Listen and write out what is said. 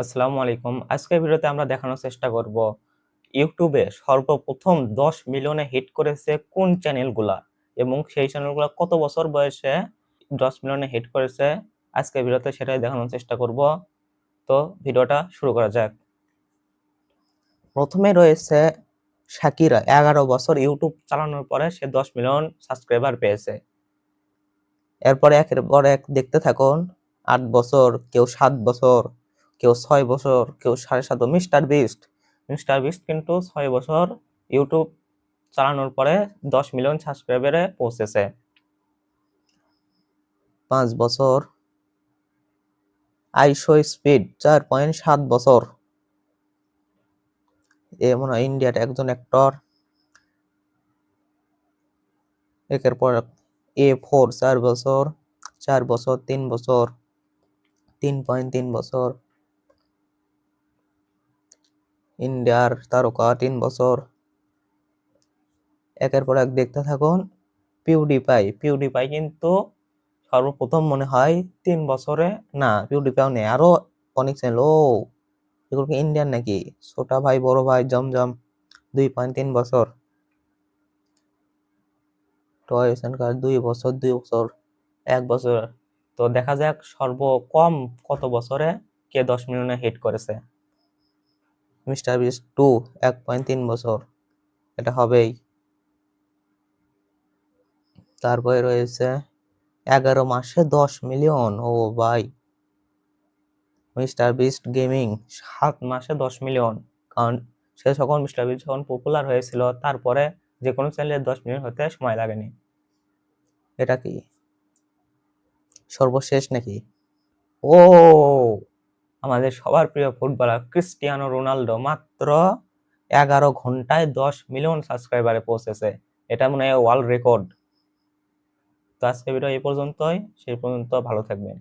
আসসালামু আলাইকুম। আজকের ভিডিওতে আমরা দেখানোর চেষ্টা করব ইউটিউবে সর্বপ্রথম দশ মিলিয়নে হিট করেছে কোন চ্যানেলগুলা এবং সেই চ্যানেলগুলো কত বছর বয়সে দশ মিলিয়নে হিট করেছে? আজকের ভিডিওতে সেটাই দেখানোর চেষ্টা করব। তো ভিডিওটা শুরু করা যাক। প্রথমে রয়েছে শাকিরা, এগারো বছর ইউটিউব চালানোর পরে সে দশ মিলিয়ন সাবস্ক্রাইবার পেয়েছে। এরপরে একের পর এক দেখতে থাকুন, আট বছর, কেউ সাত বছর কেউ ছয় বছর, কেউ সাড়ে সাত, মিস্টার বিস্ট। মিস্টার বিস্ট কিন্তু ছয় বছর ইউটিউব চালানোর পরে দশ মিলিয়ন সাবস্ক্রাইবারে পৌঁছেছে। পাঁচ বছর আইশো স্পিড, চার পয়েন্ট সাত বছর। এ মনে হয় ইন্ডিয়ার একজন অ্যাক্টর একের পর এ ফোর চার বছর চার বছর, তিন বছর, তিন পয়েন্ট তিন বছর। ইন্ডিয়ার তারকা তিন বছর। একের পর এক দেখতে থাকুন, পিউডিপাই। পিউডিপাই কিন্তু সর্বপ্রথম মনে হয় তিন বছরে, না, পিউডিপাইও নেই, আরও অনেক চ্যানেল ও, এগুলো কি ইন্ডিয়ান নাকি? ছোটা ভাই, বড় ভাই, জমজম, দুই পয়েন্ট তিন বছর। টয় দুই বছর দুই বছর, এক বছর। তো দেখা যাক সর্বকম কত বছরে কে দশ মিলিয়নে হিট করেছে। মিস্টার বিস্ট টু, এক পয়েন্ট তিন বছর। এটা হবেই। তারপরে রয়েছে এগারো মাসে দশ মিলিয়ন, ও ভাই। মিস্টার বিস্ট গেমিং, সাত মাসে দশ মিলিয়ন। কারণ সে যখন, মিস্টার বিস্ট যখন পপুলার হয়েছিল, তারপরে যে কোনো চ্যানেলে দশ মিলিয়ন হতে সময় লাগেনি। এটা কি? সর্বশেষ নাকি? ও! আমাদের সবার প্রিয় ফুটবলার ক্রিস্টিয়ানো রোনালদো মাত্র এগারো ঘন্টায় দশ মিলিয়ন সাবস্ক্রাইবারে পৌঁছেছে। এটা মনে হয় ওয়ার্ল্ড রেকর্ড তো আজকে ভিডিও এই পর্যন্তই। সেই পর্যন্ত ভালো থাকবেন।